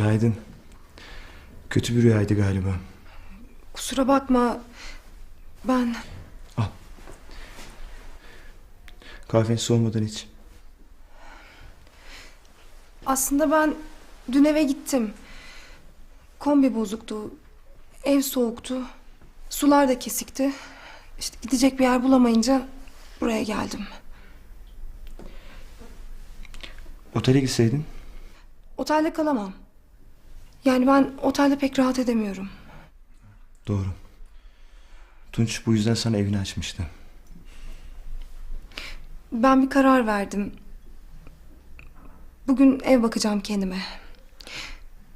Günaydın. Kötü bir rüyaydı galiba. Kusura bakma. Ben Kahven soğumadan iç. aslında ben dün eve gittim. Kombi bozuktu. Ev soğuktu. Sular da kesikti. İşte gidecek bir yer bulamayınca buraya geldim. Otele gitseydin. Otelde kalamam. Yani ben otelde pek rahat edemiyorum. Doğru. Tunç bu yüzden sana evini açmıştı. Ben bir karar verdim. Bugün ev bakacağım kendime.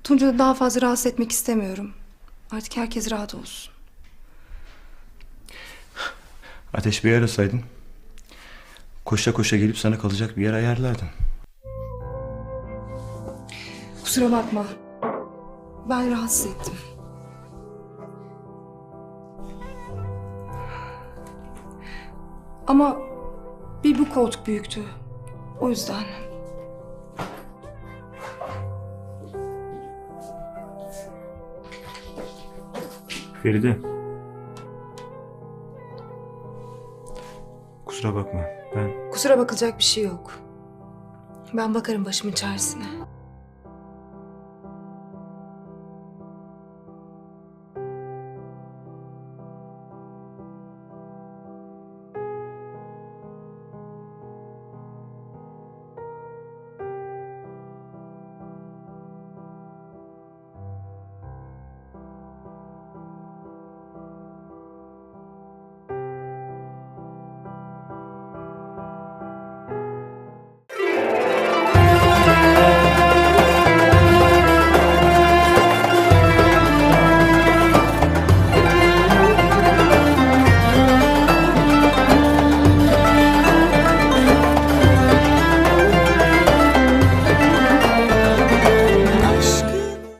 Tunç'u da daha fazla rahatsız etmek istemiyorum. Artık herkes rahat olsun. Ateş bir arasaydın. Koşa koşa gelip sana kalacak bir yer ayarlardım. Kusura bakma. Ben rahatsız ettim. Ama bir bu koltuk büyüktü. O yüzden. Feride. Kusura bakma. Ben Kusura bakılacak bir şey yok. Ben bakarım başımın çaresine.